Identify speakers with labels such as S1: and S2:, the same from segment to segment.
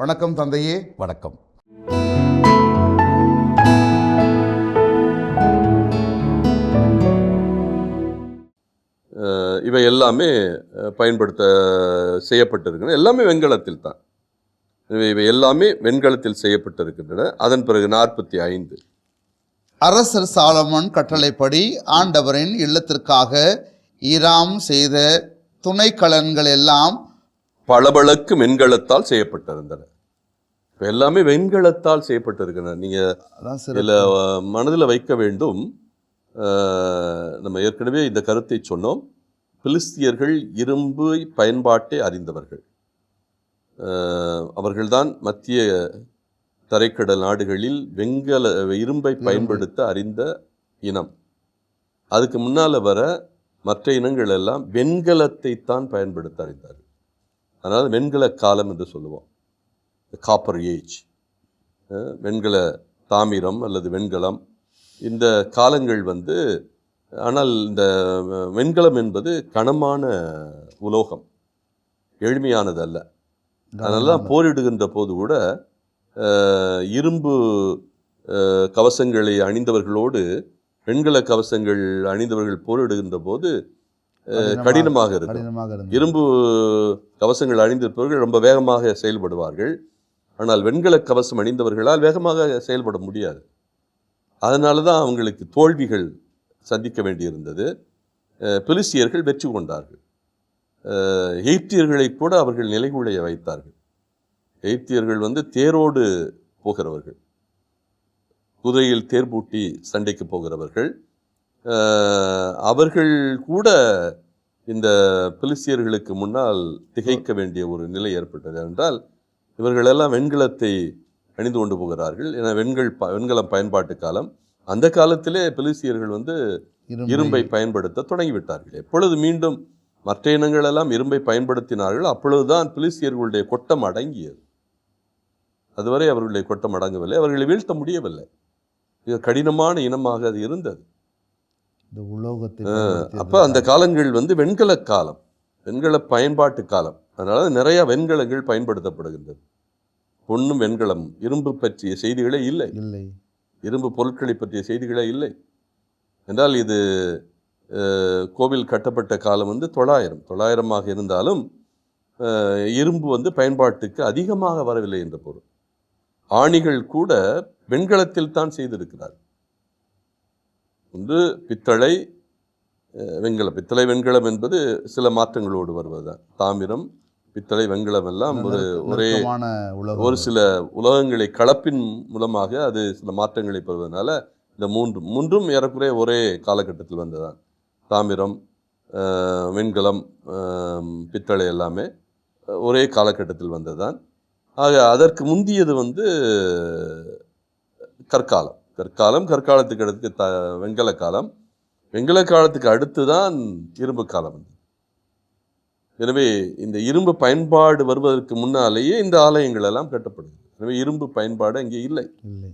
S1: வணக்கம் தந்தையே.
S2: வணக்கம்.
S3: இவை எல்லாமே பயன்படுத்த செய்யப்பட்டிருக்கின்றன. எல்லாமே வெண்கலத்தில் தான். இவை இவை எல்லாமே வெண்கலத்தில் செய்யப்பட்டிருக்கின்றன. அதன் பிறகு நாற்பத்தி ஐந்து.
S1: அரசர் சாலமன் கட்டளைப்படி ஆண்டவரின் இல்லத்திற்காக ஈராம் செய்த துணைக்கலன்கள் எல்லாம்
S3: பளபளக்கு வெண்கலத்தால் செய்யப்பட்டிருந்தன. இப்ப எல்லாமே வெண்கலத்தால் செய்யப்பட்டிருக்கின்றன. நீங்க
S1: அதான்
S3: இதில் மனதில் வைக்க வேண்டும். நம்ம ஏற்கனவே இந்த கருத்தை சொன்னோம். பிலிஸ்தியர்கள் இரும்பு பயன்பாட்டை அறிந்தவர்கள். அவர்கள்தான் மத்திய தரைக்கடல் நாடுகளில் வெண்கல இரும்பை பயன்படுத்த அறிந்த இனம். அதுக்கு முன்னால் வர மற்ற இனங்கள் எல்லாம் வெண்கலத்தை தான் பயன்படுத்த அறிந்தார்கள். அதனால் வெண்கல காலம் என்று சொல்லுவோம். காப்பர் ஏஜ் வெண்கல தாமிரம் அல்லது வெண்கலம். இந்த காலங்கள் வந்து ஆனால் இந்த வெண்கலம் என்பது கனமான உலோகம். எளிமையானது அல்ல. அதனால தான் போரிடுகின்ற போது கூட இரும்பு கவசங்களை அணிந்தவர்களோடு வெண்கல கவசங்கள் அணிந்தவர்கள் போரிடுகின்ற போது கடினமாக இருக்கும் இரும்பு கவசங்கள் அணிந்திருப்பவர்கள் ரொம்ப வேகமாக செயல்படுவார்கள். ஆனால் வெண்கல கவசம் அணிந்தவர்களால் வேகமாக செயல்பட முடியாது. அதனால தான் அவங்களுக்கு தோல்விகள் சந்திக்க வேண்டியிருந்தது. அஹ் பெலிஸ்தியர்கள் வெற்றி கொண்டார்கள். அஹ் எகிப்தியர்களை கூட அவர்கள் நிலைகுலைய வைத்தார்கள். எகிப்தியர்கள் வந்து தேரோடு போகிறவர்கள். குதிரையில் தேர் பூட்டி சண்டைக்கு போகிறவர்கள். அவர்கள் கூட இந்த பிலிஸ்தியர்களுக்கு முன்னால் திகைக்க வேண்டிய ஒரு நிலை ஏற்பட்டது என்றால் இவர்களெல்லாம் வெண்கலத்தை அணிந்து கொண்டு போகிறார்கள். ஏன்னா வெண்கல் ப- வெண்கலம் பயன்பாட்டு காலம். அந்த காலத்திலே பிலிஸ்தியர்கள் வந்து இரும்பை பயன்படுத்த தொடங்கிவிட்டார்கள். எப்பொழுது மீண்டும் மற்ற இனங்கள் எல்லாம் இரும்பை பயன்படுத்தினார்கள் அப்பொழுதுதான் பிலிஸ்தியர்களுடைய கொட்டம் அடங்கியது. அதுவரை அவர்களுடைய கொட்டம் அடங்கவில்லை. அவர்களை வீழ்த்த முடியவில்லை. மிக கடினமான இனமாக அது இருந்தது.
S1: இந்த உலோகத்தை
S3: அப்போ அந்த காலங்கள் வந்து வெண்கல காலம் வெண்கல பயன்பாட்டு காலம். அதனால நிறைய வெண்கலங்கள் பயன்படுத்தப்படுகின்றது. பொன்னும் வெண்கலம் இரும்பு பற்றிய செய்திகளே இல்லை.
S1: இல்லை.
S3: இரும்பு பொருட்களை பற்றிய செய்திகளே இல்லை. என்றால் இது கோவில் கட்டப்பட்ட காலம் வந்து தொள்ளாயிரம். தொள்ளாயிரமாக இருந்தாலும் இரும்பு வந்து பயன்பாட்டுக்கு அதிகமாக வரவில்லை என்ற பொருள். ஆணிகள் கூட வெண்கலத்தில் தான் செய்திருக்கிறார் ஒன்று பித்தளை வெண்கலம் பித்தளை வெண்கலம் என்பது சில மாற்றங்களோடு வருவதுதான். தாமிரம் பித்தளை வெண்கலம் எல்லாம் ஒரு ஒரே ஒரு சில உலகங்களை கலப்பின் மூலமாக அது சில மாற்றங்களை பெறுவதனால இந்த மூன்று மூன்றும் ஏறக்குறைய ஒரே காலகட்டத்தில் வந்ததான் தாமிரம் வெண்கலம் பித்தளை எல்லாமே ஒரே காலகட்டத்தில் வந்ததுதான். ஆக அதற்கு முந்தியது வந்து கற்காலம். கற்காலம் கற்காலத்துக்கு அடுத்து த வெண்கல காலம். வெண்கல காலத்துக்கு அடுத்து தான் இரும்பு காலம். வந்தது எனவே இந்த இரும்பு பயன்பாடு வருவதற்கு முன்னாலேயே இந்த ஆலயங்கள் எல்லாம் கட்டப்படுது எனவே இரும்பு பயன்பாடு அங்கே இல்லை.
S1: இல்லை.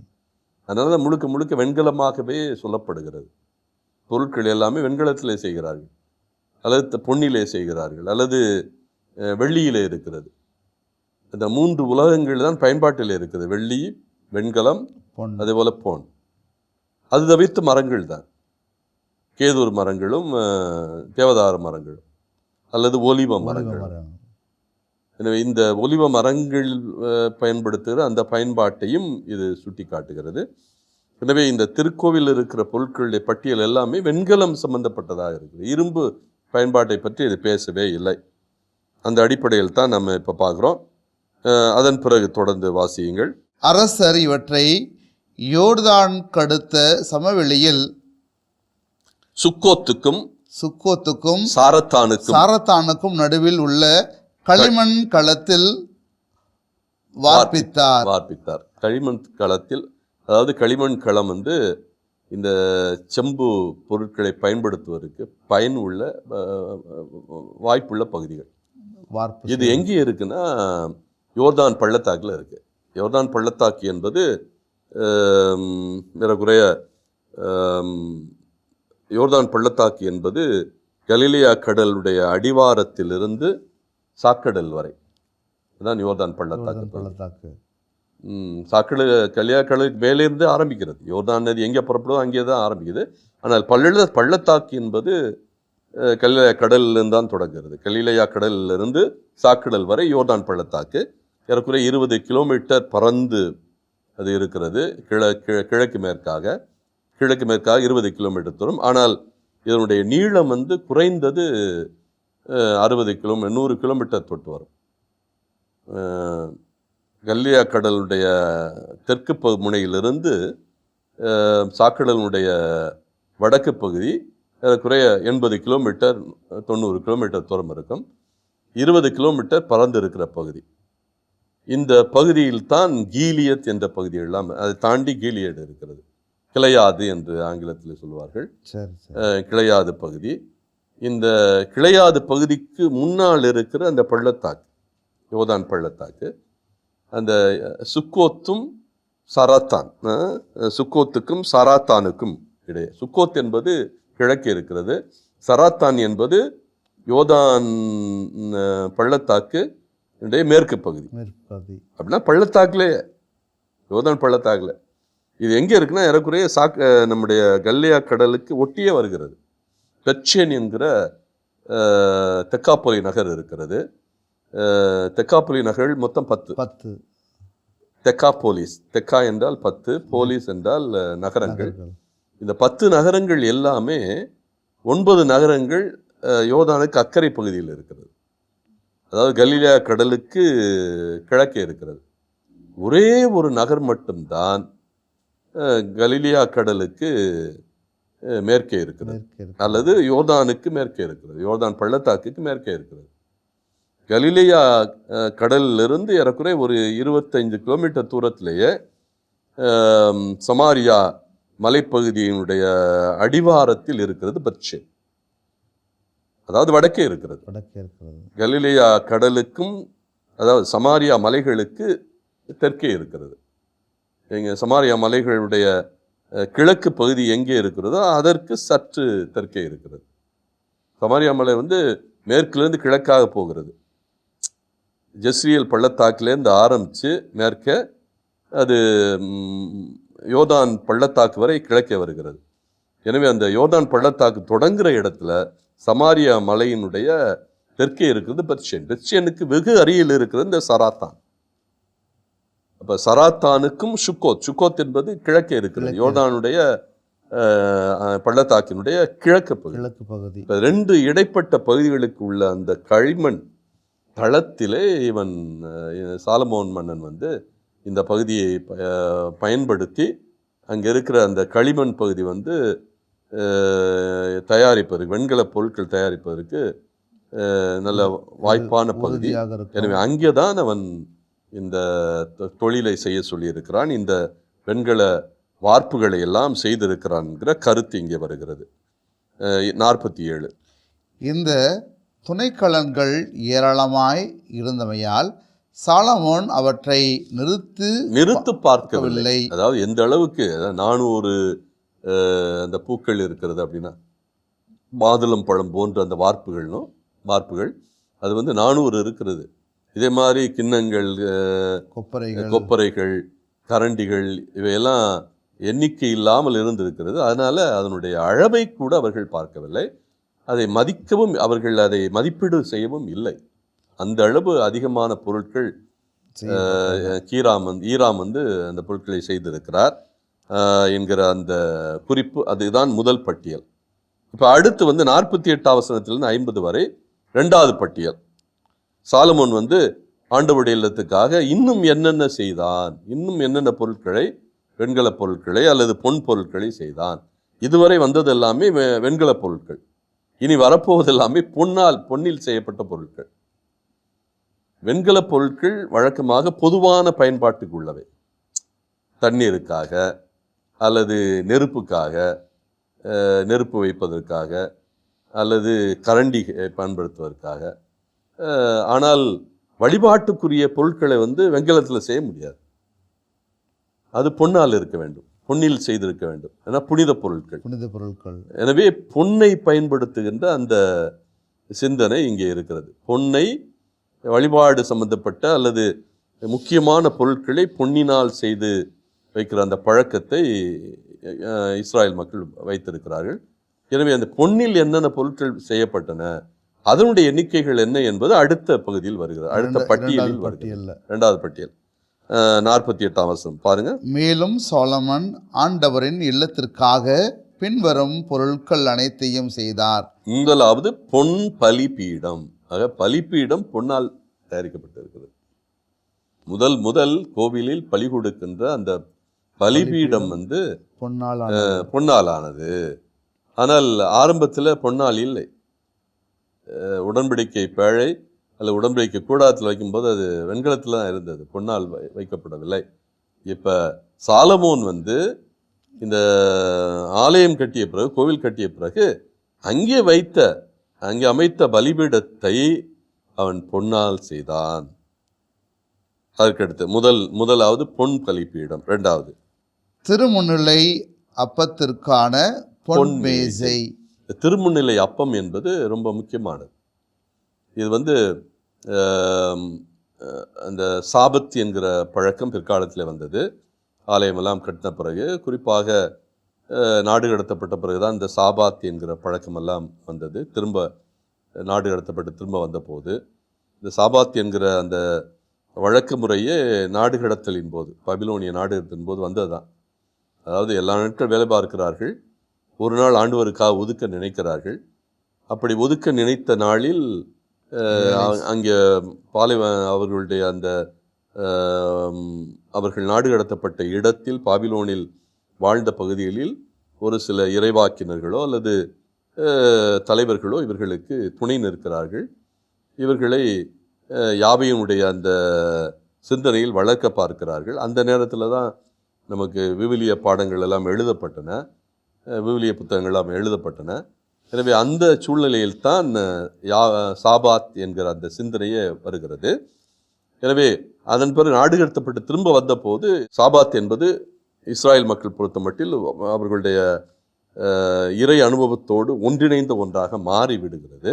S3: அதனால தான் முழுக்க முழுக்க வெண்கலமாகவே சொல்லப்படுகிறது. பொருட்கள் எல்லாமே வெண்கலத்திலே செய்கிறார்கள். அல்லது பொன்னிலே செய்கிறார்கள். அல்லது வெள்ளியிலே இருக்கிறது. இந்த மூன்று உலகங்கள் தான் பயன்பாட்டில் இருக்குது. வெள்ளி வெண்கலம்
S1: பொன்.
S3: அதே போல பொன். அது தவிர்த்து மரங்கள் தான். கேதூர் மரங்களும் தேவதார மரங்களும் அல்லது ஒலிவ மரங்கள். எனவே இந்த ஒலிவ மரங்கள் பயன்படுத்துகிற அந்த பயன்பாட்டையும் இது சுட்டி காட்டுகிறது எனவே இந்த திருக்கோவில் இருக்கிற பொருட்களுடைய பட்டியல் எல்லாமே வெண்கலம் சம்பந்தப்பட்டதாக இருக்குது. இரும்பு பயன்பாட்டை பற்றி இது பேசவே இல்லை. அந்த அடிப்படையில் தான் நம்ம இப்போ பார்க்குறோம். அதன் பிறகு தொடர்ந்து வாசியுங்கள்.
S1: அரசர் இவற்றை யோர்தான் கடுத்த சமவெளியில்
S3: சுக்கோத்துக்கும்
S1: சுக்கோத்துக்கும்
S3: சாரத்தானுக்கும்
S1: சாரத்தானுக்கும் நடுவில் உள்ள களிமண் களத்தில் வார்ப்பித்தார்.
S3: வார்ப்பித்தார். களிமண் களத்தில் அதாவது களிமண் களம் வந்து இந்த செம்பு பொருட்களை பயன்படுத்துவதற்கு பயன் உள்ள வாய்ப்புள்ள பகுதிகள்.
S1: வார்ப்பு
S3: இது எங்கே இருக்குன்னா யோர்தான் பள்ளத்தாக்கில் இருக்கு. யோர்தான் பள்ளத்தாக்கு என்பது ஏறக்குறைய யோர்தான் பள்ளத்தாக்கு என்பது கலிலியா கடலுடைய அடிவாரத்திலிருந்து சாக்கடல் வரை. அதான் யோர்தான் பள்ளத்தாக்கு
S1: பள்ளத்தாக்கு.
S3: சாக்கடல் கலியா கடலுக்கு மேலேருந்து ஆரம்பிக்கிறது. யோர்தான் நதி எங்கே புறப்படுதோ அங்கே தான் ஆரம்பிக்குது. ஆனால் பள்ள பள்ளத்தாக்கு என்பது கலிலையா கடலிலிருந்து தான் தொடங்குகிறது. கலிலையா கடலிலிருந்து சாக்கடல் வரை யோர்தான் பள்ளத்தாக்கு. ஏறக்குறைய இருபது கிலோமீட்டர் பறந்து அது இருக்கிறது. கிழ கிழ- கிழக்கு மேற்காக கிழக்கு மேற்காக இருபது கிலோமீட்டர் தூரம். ஆனால் இதனுடைய நீளம் வந்து குறைந்தது அறுபது கிலோமீட்டர் நூறு கிலோமீட்டர் தொட்டு வரும். கல்லியா கடலுடைய தெற்கு பகு முனையிலிருந்து சாக்கடலுடைய வடக்கு பகுதி குறைய எண்பது கிலோமீட்டர் தொண்ணூறு கிலோமீட்டர் தூரம் இருக்கும். இருபது கிலோமீட்டர் பறந்து இருக்கிற பகுதி. இந்த பகுதியில் தான் கீலியத் என்ற பகுதி எல்லாம் அதை தாண்டி கீலியட் இருக்கிறது. கிளையாது என்று ஆங்கிலத்தில் சொல்வார்கள். கிளையாது பகுதி. இந்த கிளையாது பகுதிக்கு முன்னால் இருக்கிற அந்த பள்ளத்தாக்கு யோதான் பள்ளத்தாக்கு அந்த சுக்கோத்தும் சராத்தான் சுக்கோத்துக்கும் சராத்தானுக்கும் இடையே. சுக்கோத் என்பது கிழக்கே இருக்கிறது. சராத்தான் என்பது யோதான் பள்ளத்தாக்கு இடையே மேற்கு பகுதி. அப்படின்னா பள்ளத்தாக்குலே யோதான் பள்ளத்தாக்குல. இது எங்கே இருக்குன்னா ஏறக்குறைய சாக் அஹ் நம்முடைய கல்லியா கடலுக்கு ஒட்டியே வருகிறது. பெச்சேன் என்கிற தெக்காப்பொலி நகர் இருக்கிறது. தெக்காப்பொலி நகர் மொத்தம் பத்து.
S1: பத்து.
S3: தெக்கா போலீஸ் தெக்கா என்றால் பத்து போலீஸ் என்றால் நகரங்கள். இந்த பத்து நகரங்கள் எல்லாமே ஒன்பது நகரங்கள் அஹ், யோர்தானுக்கு அக்கறை பகுதியில் இருக்கிறது. அதாவது கலிலியா கடலுக்கு கிழக்கே இருக்கிறது. ஒரே ஒரு நகர் மட்டும்தான் கலிலியா கடலுக்கு மேற்கே இருக்கிறது. அல்லது யோர்தானுக்கு மேற்கே இருக்கிறது. யோர்தான் பள்ளத்தாக்குக்கு மேற்கே இருக்கிறது. கலிலியா கடலிலிருந்து ஏறக்குறைய ஒரு இருபத்தைந்து கிலோமீட்டர் தூரத்திலேயே சமாரியா மலைப்பகுதியினுடைய அடிவாரத்தில் இருக்கிறது பர்ச்சே அதாவது வடக்கே இருக்கிறது.
S1: வடக்கே இருக்கிறது.
S3: கலிலியா கடலுக்கும் அதாவது சமாரியா மலைகளுக்கு தெற்கே இருக்கிறது. எங்க சமாரியா மலைகளுடைய கிழக்கு பகுதி எங்கே இருக்கிறதோ அதற்கு சற்று தெற்கே இருக்கிறது. சமாரியா மலை வந்து மேற்கிலிருந்து கிழக்காக போகிறது. ஜெஸ்ரியல் பள்ளத்தாக்குலேருந்து ஆரம்பித்து மேற்கே அது ம், யோர்தான் பள்ளத்தாக்கு வரை கிழக்கே வருகிறது. எனவே அந்த யோர்தான் பள்ளத்தாக்கு தொடங்குற இடத்துல சமாரியா மலையினுடைய தெற்கே இருக்கிறது பெர்ஷியன். பெர்ஷியனுக்கு வெகு அருகில் இருக்கிறது இந்த சராத்தான். அப்ப சராத்தானுக்கும் சுக்கோத் சுக்கோத் என்பது கிழக்கே இருக்கிறது. யோர்தானுடைய பள்ளத்தாக்கினுடைய கிழக்கு பகுதி.
S1: கிழக்கு பகுதி.
S3: இப்ப ரெண்டு இடைப்பட்ட பகுதிகளுக்கு உள்ள அந்த களிமண் தளத்திலே இவன் சாலமோன் மன்னன் வந்து இந்த பகுதியை பயன்படுத்தி அங்கே இருக்கிற அந்த களிமண் பகுதி வந்து தயாரிப்பதற்கு வெண்கல பொருட்கள் தயாரிப்பதற்கு நல்ல வாய்ப்பான பகுதி. எனவே அங்கே தான் அவன் இந்த தொழிலை செய்ய சொல்லியிருக்கிறான். இந்த வெண்கல வார்ப்புகளை எல்லாம் செய்திருக்கிறான்ங்கிற கருத்து இங்கே வருகிறது. நாற்பத்தி ஏழு.
S1: இந்த துணைக்கலன்கள் ஏராளமாய் இருந்தமையால் சாலமோன் அவற்றை நிறுத்து
S3: நிறுத்து பார்க்கவில்லை. அதாவது எந்த அளவுக்கு நானூறு அந்த பூக்கள் இருக்கிறது அப்படின்னா மாதுளம் பழம் போன்ற அந்த வார்ப்புகள்னும் வார்ப்புகள் அது வந்து நானூறு இருக்கிறது. இதே மாதிரி கிண்ணங்கள்
S1: கொப்பரைகள்.
S3: கொப்பரைகள் கரண்டிகள் இவையெல்லாம் எண்ணிக்கை இல்லாமல் இருந்திருக்கிறது. அதனால அதனுடைய அளவை கூட அவர்கள் பார்க்கவில்லை. அதை மதிக்கவும் அவர்கள் அதை மதிப்பீடு செய்யவும் இல்லை. அந்த அளவு அதிகமான பொருட்கள் கீராம் வந்து ஈராம் வந்து அந்த பொருட்களை செய்திருக்கிறார். என்கிற அந்த குறிப்பு அதுதான் முதல் பட்டியல். இப்போ அடுத்து வந்து நாற்பத்தி எட்டாம் வசனத்திலிருந்து ஐம்பது வரை ரெண்டாவது பட்டியல். சாலமோன் வந்து ஆண்டவுடைய இல்லத்துக்காக இன்னும் என்னென்ன செய்தான்? இன்னும் என்னென்ன பொருட்களை? வெண்கல பொருட்களை அல்லது பொன் பொருட்களை செய்தான்? இதுவரை வந்தது எல்லாமே வெண்கல பொருட்கள். இனி வரப்போவது எல்லாமே பொன்னால் பொன்னில் செய்யப்பட்ட பொருட்கள். வெண்கல பொருட்கள் வழக்கமாக பொதுவான பயன்பாட்டுக்கு உள்ளவை. தண்ணீருக்காக அல்லது நெருப்புக்காக நெருப்பு வைப்பதற்காக அல்லது கரண்டி பயன்படுத்துவதற்காக ஆனால் வழிபாட்டுக்குரிய பொருட்களை வந்து வெண்கலத்தில் செய்ய முடியாது. அது பொன்னால் இருக்க வேண்டும். பொன்னில் செய்திருக்க வேண்டும். ஏன்னா புனித பொருட்கள்.
S1: புனித பொருட்கள்.
S3: எனவே பொன்னை பயன்படுத்துகின்ற அந்த சிந்தனை இங்கே இருக்கிறது. பொன்னை வழிபாடு சம்பந்தப்பட்ட அல்லது முக்கியமான பொருட்களை பொன்னினால் செய்து வைக்கிற அந்த பழக்கத்தை இஸ்ராயல் மக்கள் வைத்திருக்கிறார்கள். எனவே அந்த பொன்னில் என்னென்ன பொருட்கள் செய்யப்பட்டன அதனுடைய எண்ணிக்கைகள் என்ன என்பது அடுத்த பகுதியில் வருகிறது. அடுத்த பட்டியலில்
S1: இரண்டாவது
S3: வருகிறது. இரண்டாவது பட்டியல். நாற்பத்தி எட்டாம் வருஷம் பாருங்க.
S1: மேலும் சோலமன் ஆண்டவரின் இல்லத்திற்காக பின்வரும் பொருட்கள் அனைத்தையும் செய்தார்.
S3: முதலாவது பொன் பலிபீடம். ஆக பலிபீடம் பொன்னால் தயாரிக்கப்பட்டிருக்கிறது. முதல் முதல் கோவிலில் பலி கொடுக்கின்ற அந்த பலிபீடம் வந்து
S1: பொன்னால்
S3: பொன்னால் ஆனது ஆனால் ஆரம்பத்தில் பொன்னால் இல்லை. உடன்படிக்கை பேழை அல்ல உடன்படிக்கை கூடாரத்தில் வைக்கும்போது அது வெண்கலத்தில் தான் இருந்தது. பொன்னால் வை- வைக்கப்படவில்லை. இப்போ சாலமோன் வந்து இந்த ஆலயம் கட்டிய பிறகு கோவில் கட்டிய பிறகு அங்கே வைத்த அங்கே அமைத்த பலிபீடத்தை அவன் பொன்னால் செய்தான். அதற்கடுத்து முதல் முதலாவது பொன் பலிபீடம் ரெண்டாவது.
S1: திருமுன்னிலை அப்பத்திற்கான பொன்
S3: பொன்
S1: மேசை
S3: திருமுன்னிலை அப்பம் என்பது ரொம்ப முக்கியமானது. இது வந்து அந்த சாபத் என்கிற பழக்கம் பிற்காலத்தில் வந்தது. ஆலயமெல்லாம் கட்டின பிறகு குறிப்பாக நாடு கடத்தப்பட்ட பிறகுதான் இந்த சாபாத் என்கிற பழக்கமெல்லாம் வந்தது. திரும்ப நாடு கடத்தப்பட்டு திரும்ப வந்தபோது இந்த சாபாத் என்கிற அந்த வழக்கு முறையே நாடு கடத்தலின் போது பபிலோனிய நாடு கடத்தலின் போது வந்தது தான் அதாவது எல்லா நாட்கள் வேலை பார்க்கிறார்கள். ஒரு நாள் ஆண்டவருக்காக ஒதுக்க நினைக்கிறார்கள். அப்படி ஒதுக்க நினைத்த நாளில் அங்கே பாலைவ அவர்களுடைய அந்த அவர்கள் நாடு கடத்தப்பட்ட இடத்தில் பாபிலோனில் வாழ்ந்த பகுதிகளில் ஒரு சில இறைவாக்கினர்களோ அல்லது தலைவர்களோ இவர்களுக்கு துணை நிற்கிறார்கள். இவர்களை யாவையினுடைய அந்த சிந்தனையில் வளர்க்க பார்க்கிறார்கள். அந்த நேரத்தில் தான் நமக்கு விவிலிய பாடங்கள் எல்லாம் எழுதப்பட்டன. விவிலிய புத்தகங்கள் எல்லாம் எழுதப்பட்டன. எனவே அந்த சூழ்நிலையில் தான் யா சாபாத் என்கிற அந்த சிந்தனையே வருகிறது. எனவே அதன் பிறகு நாடு கடத்தப்பட்டு திரும்ப வந்தபோது சாபாத் என்பது இஸ்ராயல் மக்கள் பொறுத்த மட்டில் அவர்களுடைய இறை அனுபவத்தோடு ஒன்றிணைந்த ஒன்றாக மாறிவிடுகிறது.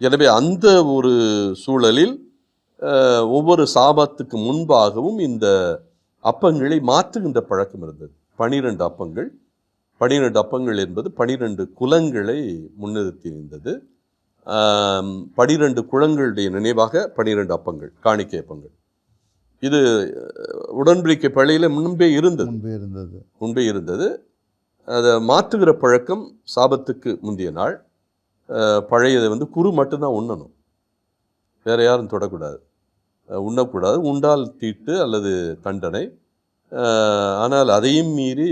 S3: எனவே அந்த ஒரு சூழலில் ஒவ்வொரு சாபாத்துக்கு முன்பாகவும் இந்த அப்பங்களை மாற்றுகின்ற பழக்கம் இருந்தது. பனிரெண்டு அப்பங்கள். பனிரெண்டு அப்பங்கள் என்பது பனிரெண்டு குலங்களை முன்னிறுத்தி இருந்தது பனிரெண்டு குலங்களுடைய நினைவாக பனிரெண்டு அப்பங்கள் காணிக்கை அப்பங்கள். இது உடன்படிக்கை பள்ளியில் முன்பே இருந்தது.
S1: முன்பே இருந்தது.
S3: முன்பே இருந்தது. அதை மாற்றுகிற பழக்கம் சாபத்துக்கு முந்தைய நாள். பழையதை வந்து குரு மட்டும்தான் உண்ணணும். வேற யாரும் தொடக்கூடாது. உண்ணக்கூடாது. உண்டால் தீட்டு அல்லது தண்டனை. ஆனால் அதையும் மீறி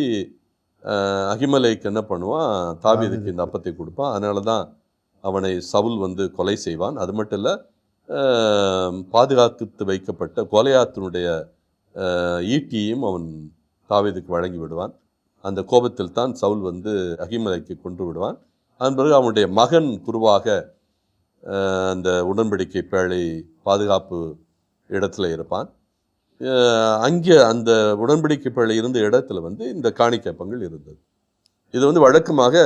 S3: அகிமலைக்கு என்ன பண்ணுவான்? தாவியதுக்கு இந்த அப்பத்தை கொடுப்பான். அதனால தான் அவனை சவுல் வந்து கொலை செய்வான். அது மட்டும் இல்லை பாதுகாத்து வைக்கப்பட்ட கொலையாத்தினுடைய ஈட்டியையும் அவன் தாவீதுக்கு வழங்கி விடுவான். அந்த கோபத்தில் தான் சவுல் வந்து அகிமலைக்கு கொன்று விடுவான். அதன் பிறகு அவனுடைய மகன் குருவாக அந்த உடன்படிக்கை பேழை பாதுகாப்பு இடத்துல இருப்பான். அங்கே அந்த உடன்படிக்கை இருந்த இடத்துல வந்து இந்த காணிக்கப்பங்கள் இருந்தது. இது வந்து வழக்கமாக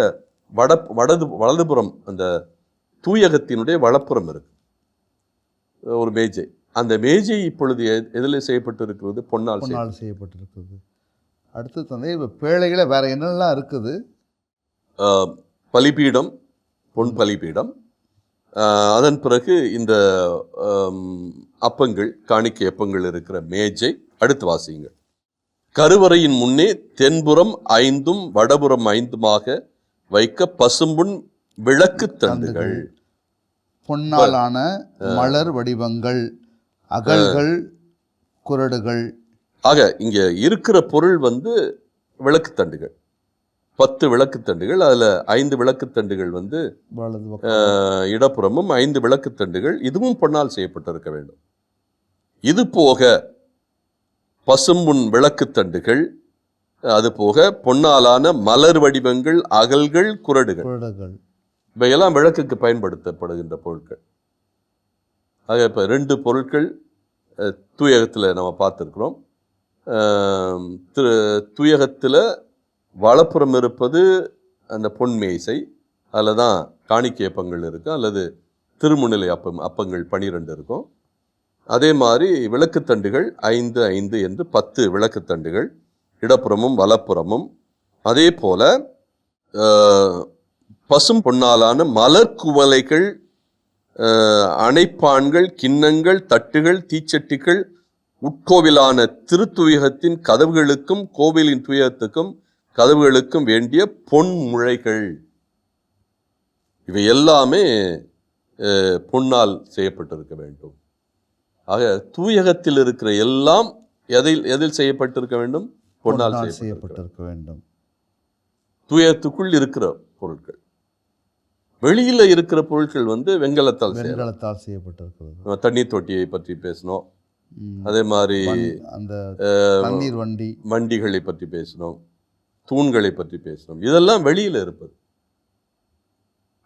S3: வட வடது வலதுபுறம் அந்த தூயகத்தினுடைய வலப்புறம் இருக்கு. ஒரு மேஜை. அந்த மேஜை இப்பொழுது எதில் செய்யப்பட்டிருக்கிறது பொன்னால்
S1: பொன்னால் செய்யப்பட்டிருக்குது அடுத்து தந்தை இப்போ பேழைகளை வேற என்னெல்லாம் இருக்குது?
S3: பலிபீடம் பொன் பலிபீடம் அதன் பிறகு இந்த அப்பங்கள் காணிக்கை அப்பங்கள் இருக்கிற மேஜை அடுத்து வாசியுங்கள். கருவறையின் முன்னே தென்புறம் ஐந்தும் வடபுறம் ஐந்துமாக வைக்க பசும்புண் விளக்கு தண்டுகள்
S1: பொன்னாலான மலர் வடிவங்கள் அகல்கள் குரடுகள்.
S3: ஆக இங்க இருக்கிற பொருள் வந்து விளக்குத்தண்டுகள் பத்து விளக்குத்தண்டுகள் அதுல ஐந்து விளக்குத்தண்டுகள் வந்து இடப்புறமும் ஐந்து விளக்குத்தண்டுகள் இதுவும் பொன்னால் செய்யப்பட்டிருக்க வேண்டும். இது போக பசும்புண் விளக்குத்தண்டுகள் அது போக பொன்னாலான மலர் வடிவங்கள் அகல்கள் குரடுகள். இவையெல்லாம் விளக்குக்கு பயன்படுத்தப்படுகின்ற பொருட்கள். ஆக இப்போ ரெண்டு பொருட்கள் தூயகத்தில் நம்ம பார்த்துருக்குறோம். திரு தூயகத்தில் வலப்புறம் இருப்பது அந்த பொன் மேசை அதில் தான் காணிக்கை அப்பங்கள் இருக்கும் அல்லது திருமுநிலை அப்பம் அப்பங்கள் பனிரெண்டு இருக்கும். அதே மாதிரி விளக்குத்தண்டுகள் ஐந்து ஐந்து என்று பத்து விளக்குத்தண்டுகள் இடப்புறமும் வலப்புறமும். அதே போல் பசும் பொன்னாலான மலர் குவலைகள் அணைப்பான்கள் கிண்ணங்கள் தட்டுகள் தீச்சட்டிகள் உட்கோவிலான திருத்துயகத்தின் கதவுகளுக்கும் கோவிலின் துயகத்துக்கும் கதவுகளுக்கும் வேண்டிய பொன் முளைகள். இவை எல்லாமே பொன்னால் செய்யப்பட்டிருக்க வேண்டும். ஆக தூயகத்தில் இருக்கிற எல்லாம் எதில் எதில் செய்யப்பட்டிருக்க வேண்டும்? பொன்னால் செய்யப்பட்டிருக்க வேண்டும். தூயத்துக்குள் இருக்கிற பொருட்கள். வெளியில இருக்கிற பொருட்கள் வந்து வெண்கலத்தால் செய்யலாம்
S1: வெண்கலத்தால் செய்யப்பட்டிருக்கிறது.
S3: தண்ணீர் தொட்டியை பற்றி பேசினோம். அதே மாதிரி
S1: அந்த வண்டி.
S3: வண்டிகளை பற்றி பேசினோம். தூண்களை பற்றி பேசினோம் இதெல்லாம் வெளியில இருப்பது.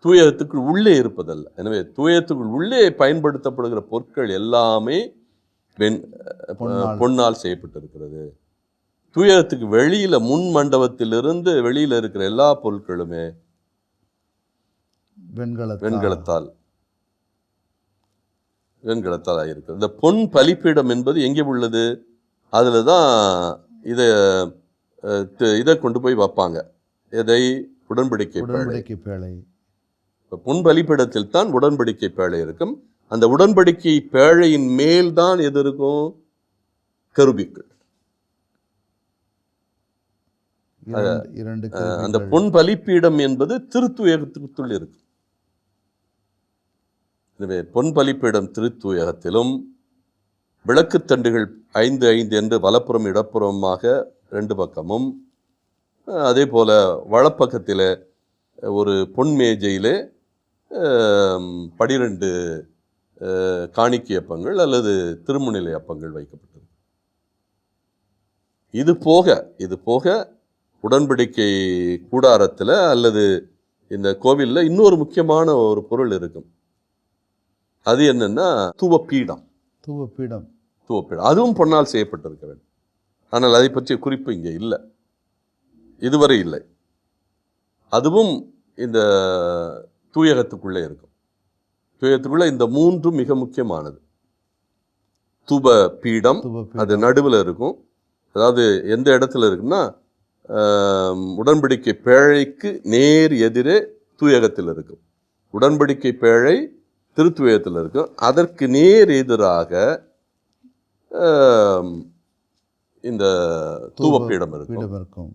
S3: தூயத்துக்குள் உள்ளே இருப்பதல்ல. எனவே தூயத்துக்குள் உள்ளே பயன்படுத்தப்படுகிற பொருட்கள் எல்லாமே வெண்
S1: பொன்னால்.
S3: செய்யப்பட்டிருக்கிறது. தூயத்துக்கு வெளியில முன் மண்டபத்திலிருந்து வெளியில இருக்கிற எல்லா பொருட்களுமே
S1: வெண்கலத்தால்.
S3: வெண்கலத்தால். ஆகியிருக்கு இந்த பொன் பலிப்பீடம் என்பது எங்கே உள்ளது? அதில் தான் இதை இதை கொண்டு போய் வைப்பாங்க. எதை? உடன்படிக்கை
S1: உடன்படிக்கை பேழை.
S3: பொன் பலிப்பீடத்தில் தான் உடன்படிக்கை பேழை இருக்கும். அந்த உடன்படிக்கை பேழையின் மேல் தான் எது இருக்கும்? கருபிக்கள். அந்த. பொன் பலிப்பீடம் என்பது திருத்துயகத்துக்குள் இருக்கு எனவே பொன் பலிப்பீடம் திருத்துயகத்திலும் விளக்குத்தண்டுகள் ஐந்து ஐந்து என்று வலப்புறம் இடப்புறமாக ரெண்டு பக்கமும். அதே போல வலப்பக்கத்தில் ஒரு பொன் மேஜையிலே பனிரெண்டு காணிக்கை அப்பங்கள் அல்லது திருமுனிலை அப்பங்கள் வைக்கப்பட்டது இது போக இது போக உடன்படிக்கை கூடாரத்தில் அல்லது இந்த கோவிலில் இன்னொரு முக்கியமான ஒரு பொருள் இருக்கும். அது என்னன்னா தூவப்பீடம்.
S1: தூவப்பீடம்.
S3: தூவப்பீடம். அதுவும் பொன்னால் செய்யப்பட்டிருக்க வேண்டும். ஆனால் அதை பற்றிய குறிப்பு இங்கே இல்லை. இதுவரை இல்லை. அதுவும் இந்த தூயகத்துக்குள்ளே இருக்கும். தூயகத்துக்குள்ளே இந்த மூன்றும் மிக முக்கியமானது. தூப பீடம் அது நடுவில் இருக்கும். அதாவது எந்த இடத்துல இருக்குன்னா உடன்படிக்கை பேழைக்கு நேர் எதிரே தூயகத்தில் இருக்கும். உடன்படிக்கை பேழை திருத்துயகத்தில் இருக்கும். அதற்கு நேர் எதிராக இந்த தூவப்பீடம் இருக்கும்
S1: பீடம் இருக்கும்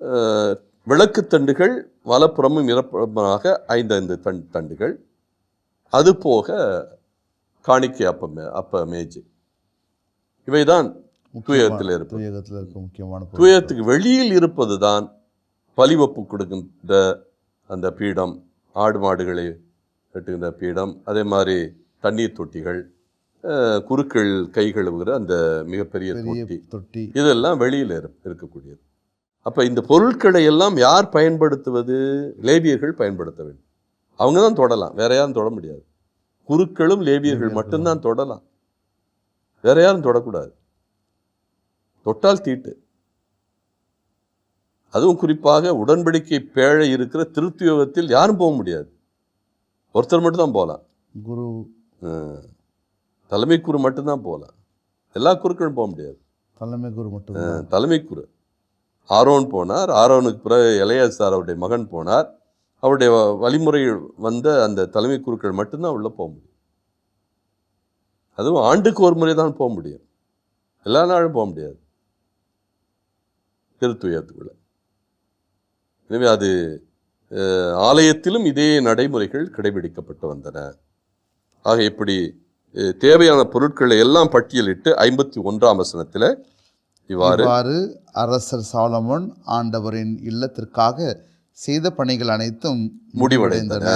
S3: அஹ், விளக்குத்தண்டுகள் வலப்புறமும் இறப்புறமாக ஐந்து ஐந்து தண் தண்டுகள். அது போக காணிக்கை அப்ப அப்ப மேஜை. இவைதான் தூயகத்தில் இருப்பது.
S1: தூயகத்தில் இருக்க முக்கியமான.
S3: தூயத்துக்கு வெளியில் இருப்பது தான் பலிவப்பு கொடுக்கின்ற அந்த பீடம் ஆடு மாடுகளை வெட்டுகின்ற பீடம் அதே மாதிரி தண்ணீர் தொட்டிகள் குருக்கள் கை கழுவுகிற அந்த மிகப்பெரிய
S1: பெரிய
S3: தொட்டி. இதெல்லாம் வெளியில் இருக்கக்கூடியது. அப்போ இந்த பொருட்களை எல்லாம் யார் பயன்படுத்துவது? லேவியர்கள் பயன்படுத்த வேண்டும். அவங்க தான் தொடலாம். வேற யாரும் தொட முடியாது. குருக்களும் லேவியர்கள் மட்டும்தான் தொடலாம். வேற யாரும் தொடக்கூடாது. தொட்டால் தீட்டு. அதுவும் குறிப்பாக உடன்படிக்கை பேழை இருக்கிற திருத்துயோகத்தில் யாரும் போக முடியாது. ஒருத்தர் மட்டும் தான் போகலாம்.
S1: குரு
S3: தலைமை குரு மட்டும்தான் போகலாம் எல்லா குருக்களும் போக முடியாது.
S1: தலைமை குரு மட்டும்தான்
S3: தலைமை குரு ஆரோன் போனார். ஆரோனுக்கு பிறகு இளையசார் அவருடைய மகன் போனார். அவருடைய வழிமுறையில் வந்த அந்த தலைமை குருக்கள் மட்டும்தான் உள்ள போக முடியும். அதுவும் ஆண்டுக்கு ஒரு முறை தான் போக முடியும். எல்லா நாளும் போக முடியாது. திருத்துயத்துக்குள்ள எனவே அது ஆலயத்திலும் இதே நடைமுறைகள் கடைபிடிக்கப்பட்டு வந்தன. ஆக இப்படி தேவையான பொருட்களை எல்லாம் பட்டியலிட்டு ஐம்பத்தி ஒன்றாம் வசனத்தில் இவ்வாறு
S1: அரசர் சாலமோன் ஆண்டவரின் இல்லத்திற்காக செய்த பணிகள் அனைத்தும்
S3: முடிவடைந்தன.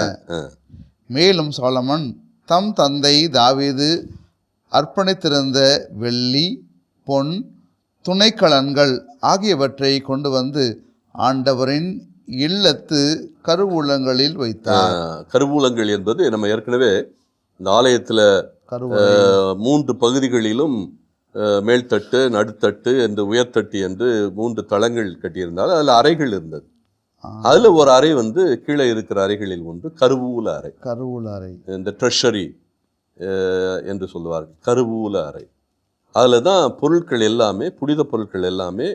S1: மேலும் சாலமன் தம் தந்தை தாவீது அர்ப்பணித்திருந்த வெள்ளி பொன் துணைக்கலன்கள் ஆகியவற்றை கொண்டு வந்து ஆண்டவரின் இல்லத்து கருவூலங்களில் வைத்தார்.
S3: கருவூலங்கள் என்பது நம்ம ஏற்கனவே இந்த ஆலயத்தில் மூன்று பகுதிகளிலும் மேல்தட்டு நடுத்தட்டு என்று உயர்த்தட்டு என்று மூன்று தளங்கள் கட்டியிருந்தால் அதில் அறைகள் இருந்தது. அதில் ஒரு அறை வந்து கீழே இருக்கிற அறைகளில் ஒன்று கருவூல அறை.
S1: கருவூல அறை.
S3: இந்த ட்ரெஷரி என்று சொல்லுவார்கள். கருவூல அறை. அதில் தான் பொருட்கள் எல்லாமே புனித பொருட்கள் எல்லாமே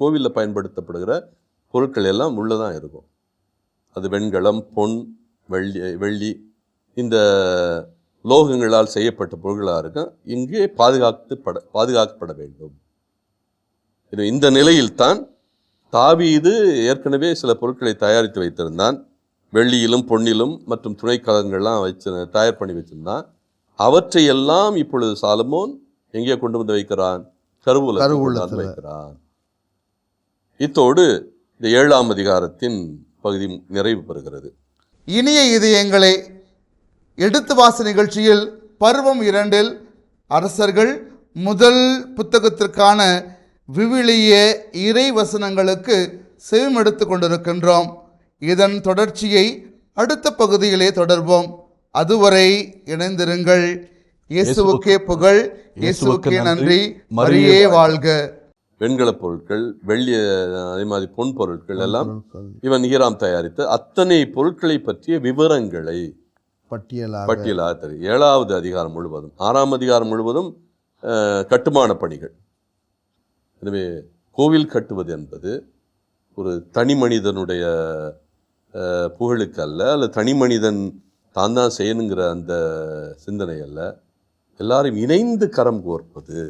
S3: கோவிலில் பயன்படுத்தப்படுகிற பொருட்கள் எல்லாம் உள்ளே தான் இருக்கும். அது வெண்கலம் பொன் வெள்ளி வெள்ளி இந்த லோகங்களால் செய்யப்பட்ட பொருட்களாக இருக்கும். இங்கே பாதுகாத்து பட பாதுகாக்கப்பட வேண்டும். இது இந்த நிலையில்தான் தாவீது ஏற்கனவே சில பொருட்களை தயாரித்து வைத்திருந்தான். வெள்ளியிலும் பொன்னிலும் மற்றும் துணைக்கலங்கள்லாம் வச்சு தயார் பண்ணி வச்சிருந்தான். அவற்றை எல்லாம் இப்பொழுது சாலமோன் எங்கே கொண்டு வந்து வைக்கிறான்? கருவூலத்துல. வைக்கிறான். இத்தோடு இந்த ஏழாம் அதிகாரத்தின் பகுதி நிறைவு பெறுகிறது.
S1: இனிய இதயங்களை எடுத்து வாச நிகழ்ச்சியில் பருவம் இரண்டில் அரசர்கள் முதல் புத்தகத்திற்கான விவிலிய இறை வசனங்களுக்கு செவிமெடுத்து கொண்டிருக்கின்றோம். இதன் தொடர்ச்சியை அடுத்த பகுதியிலே தொடர்வோம். அதுவரை இணைந்திருங்கள். இயேசுவுக்கே புகழ். இயேசுவுக்கே நன்றி. மரியே வாழ்க.
S3: வெண்கலப் பொருட்கள் வெள்ளி அதே மாதிரி பொன் பொருட்கள் எல்லாம் இவன் ஈராம் தயாரித்த அத்தனை பொருட்களை பற்றிய விவரங்களை
S1: பட்டியலாக
S3: பட்டியலாக தெரியும். ஏழாவது அதிகாரம் முழுவதும் ஆறாம் அதிகாரம் முழுவதும் கட்டுமான பணிகள். எனவே கோவில் கட்டுவது என்பது ஒரு தனி மனிதனுடைய புகழுக்கு அல்ல அல்லது தனி மனிதன் தான் தான் செய்யணுங்கிற அந்த சிந்தனை அல்ல. எல்லாரும் இணைந்து கரம் கோர்ப்பது.